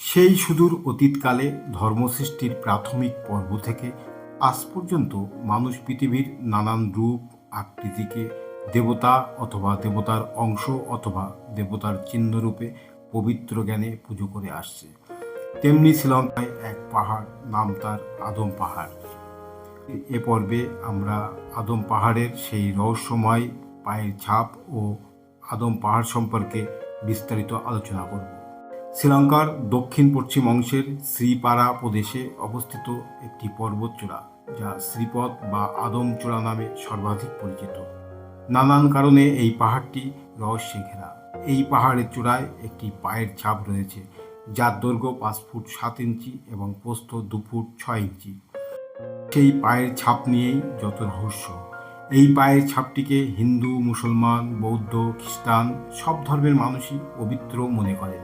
সেই সুদূর অতীতকালে ধর্মসৃষ্টির প্রাথমিক পর্ব থেকে আজ পর্যন্ত মানুষ পৃথিবীর নানান রূপ, আকৃতিকে দেবতা অথবা দেবতার অংশ অথবা দেবতার চিহ্নরূপে পবিত্র জ্ঞানে পুজো করে আসছে। তেমনি শ্রীলঙ্কায় এক পাহাড় নাম তার আদম পাহাড়। এ পর্বে আমরা আদম পাহাড়ের সেই রহস্যময় পায়ের ছাপ ও আদম পাহাড় সম্পর্কে বিস্তারিত আলোচনা করব। শ্রীলঙ্কার দক্ষিণ পশ্চিম অংশের শ্রীপাড়া প্রদেশে অবস্থিত একটি পর্বতচূড়া, যা শ্রীপদ বা আদমচূড়া নামে সর্বাধিক পরিচিত। নানান কারণে এই পাহাড়টি রহস্যে ঘেরা। এই পাহাড়ের চূড়ায় একটি পায়ের ছাপ রয়েছে, যার দৈর্ঘ্য পাঁচ ফুট সাত ইঞ্চি এবং প্রস্থ দু ফুট ছয় ইঞ্চি। সেই পায়ের ছাপ নিয়েই যত রহস্য। এই পায়ের ছাপটিকে হিন্দু, মুসলমান, বৌদ্ধ, খ্রিস্টান সব ধর্মের মানুষই পবিত্র মনে করেন।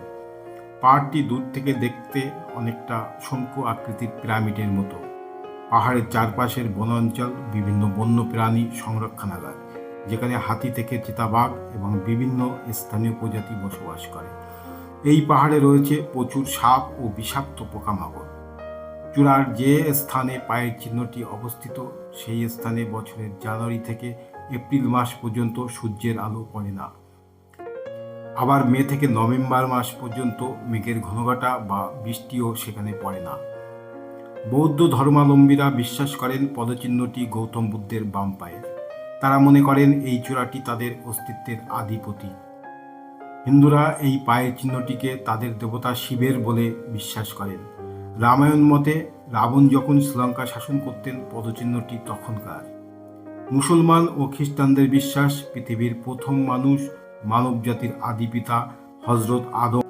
পাহাড়টি দূর থেকে দেখতে অনেকটা শঙ্কু আকৃতির পিরামিডের মতো। পাহাড়ের চারপাশের বনাঞ্চল, বিভিন্ন বন্য প্রাণী সংরক্ষণাগার, যেখানে হাতি থেকে চিতাবাঘ এবং বিভিন্ন স্থানীয় প্রজাতি বসবাস করে। এই পাহাড়ে রয়েছে প্রচুর সাপ ও বিষাক্ত পোকামাকড়। চূড়ার যে স্থানে পায়ের চিহ্নটি অবস্থিত, সেই স্থানে বছরের জানুয়ারি থেকে এপ্রিল মাস পর্যন্ত সূর্যের আলো পড়ে না। আবার মে থেকে নভেম্বর মাস পর্যন্ত মেঘের ঘনঘটা বা বৃষ্টিও সেখানে পড়ে না। বৌদ্ধ ধর্মাবলম্বীরা বিশ্বাস করেন পদচিহ্নটি গৌতম বুদ্ধের বাম পায়ের। তারা মনে করেন এই চূড়াটি তাদের অস্তিত্বের আদি প্রতীক। হিন্দুরা এই পায়ের চিহ্নটিকে তাদের দেবতা শিবের বলে বিশ্বাস করেন। রামায়ণ মতে রাবণ যখন শ্রীলঙ্কা শাসন করতেন, পদচিহ্নটি তখনকার। মুসলমান ও খ্রিস্টানদের বিশ্বাস পৃথিবীর প্রথম মানুষ মানব জাতির আদি পিতা হজরত আদম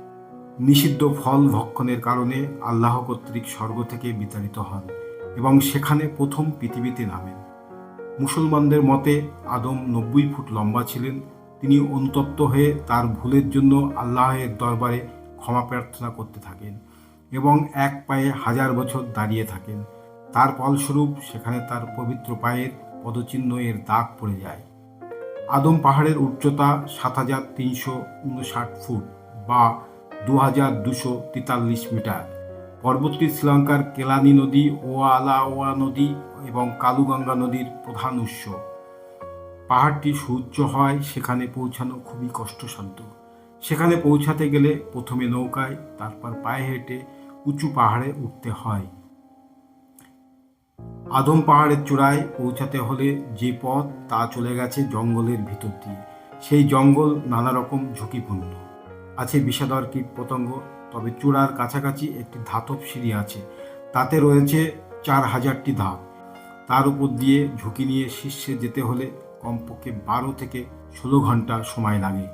নিষিদ্ধ ফল ভক্ষণের কারণে আল্লাহ কর্তৃক স্বর্গ থেকে বিতাড়িত হন এবং সেখানে প্রথম পৃথিবীতে নামেন। মুসলমানদের মতে আদম নব্বই ফুট লম্বা ছিলেন। তিনি অনুতপ্ত হয়ে তার ভুলের জন্য আল্লাহের দরবারে ক্ষমা প্রার্থনা করতে থাকেন এবং এক পায়ে হাজার বছর দাঁড়িয়ে থাকেন। তার ফলস্বরূপ সেখানে তার পবিত্র পায়ের পদচিহ্ন এর দাগ পড়ে যায়। আদম পাহাড়ের উচ্চতা সাত হাজার তিনশো উনষাট ফুট বা দু হাজার দুশো তেতাল্লিশ মিটার। পর্বতটি শ্রীলঙ্কার কেলানি নদী, ওয়ালাওয়া নদী এবং কালুগঙ্গা নদীর প্রধান উৎস। পাহাড়টি সূর্য হয়, সেখানে পৌঁছানো খুবই কষ্টসাধ্য। সেখানে পৌঁছাতে গেলে প্রথমে নৌকায়, তারপর পায়ে হেঁটে উঁচু পাহাড়ে উঠতে হয়। আদম পাহাড়ের চূড়ায় পৌঁছাতে হলে যে পথ তা চলে গেছে জঙ্গলের ভিতর দিয়ে। সেই জঙ্গল নানা রকম ঝুঁকিপূর্ণ। আছে বিষাদর কীট পতঙ্গ, তবে চূড়ার কাছাকাছি একটি ধাতব সিঁড়ি আছে। তাতে রয়েছে চার হাজারটি ধাপ। তার উপর দিয়ে ঝুঁকি নিয়ে শীর্ষে যেতে হলে কমপক্ষে বারো থেকে ষোলো ঘণ্টা সময় লাগে।